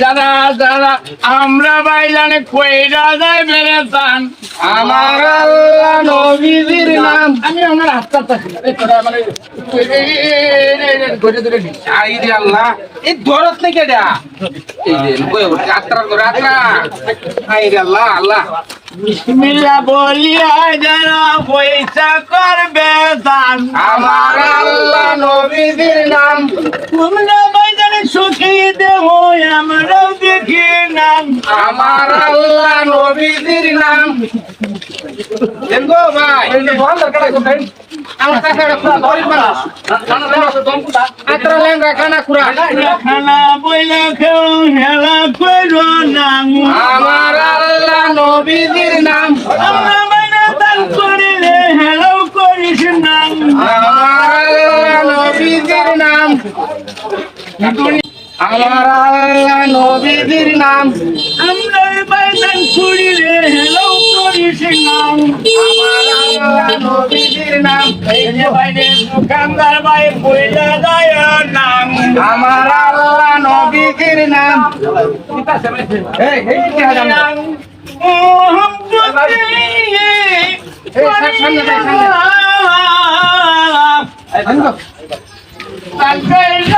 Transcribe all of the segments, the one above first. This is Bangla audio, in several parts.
যারা যারা আমরা বাইলানে কইরা দান আমার আল্লাহ নবীজির নাম। আমি আমার হাতটা আল্লাহ, এই দরদ এই কই করে আই রে আল্লাহ আল্লাহ। বিসমিল্লাহ বলিয়া যারা পয়সা করবে দান আমার আল্লাহ নবীজির নাম। তোমরা দেহ আমরাও দেখি নাম। আমার আল্লাহ নবীজির নাম। দেখো ভাই? আমার কাছে একটা গরিব মানুষ আত্রা লেঙ্গা খানা খুরা খানা বইলা খেও হেলা কইরো নাম। আমার আল্লাহ নবীজির নাম। আমরা বাইনা দান করিলে হেলাও করিস নাম। আমার আল্লাহ নবীজির নাম। আমার আল্লাহ নবীজির নাম। আমরা বাইদান করিলে হেলাও করিস নাম আমার আল্লাহ নবীজির নাম। এই যে বাইরে দোকানদার বাই বইলা যায় নাম। আমার আল্লাহ নবীজির নাম। এই এই কি হাজার না? এই ভাঙো। আমার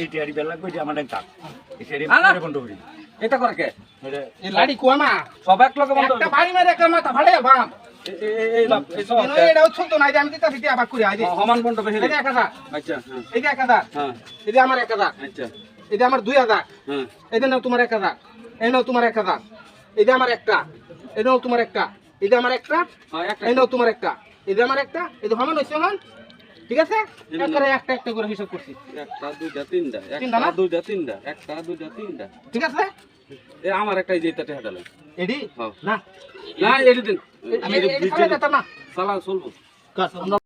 এই টিয়ারি বেলা কই যে আমার একটা এই টিয়ারি বন্ধ করি এটা করে কে এই লাড়ি কোমা সব এক লগে বন্ধ একটা বাড়ি মেরে একটা মাথা ফাড়ে বাম এটা আচ্ছা হ্যাঁ হ্যাঁ আচ্ছা হ্যাঁ তোমার এক হাজার এই নাও তোমার এক হাজার এই যে আমার একটা এই নাও তোমার একটা এই যে আমার একটা হ্যাঁ একটা এই নাও তোমার একটা এই যে আমার একটা এই যে সমান হয়েছে হন ঠিক আছে একবারে একটা একটা করে হিসাব করছি একটা দুইটা তিনটা তিনটা না? একটা দুইটা তিনটা একটা দুইটা তিনটা ঠিক আছে এ আমার একটা এই যে এটা দিলাম এডি হ্যাঁ। না না এডি দিন আমি এডি দিতে না চালা চলবো আমরা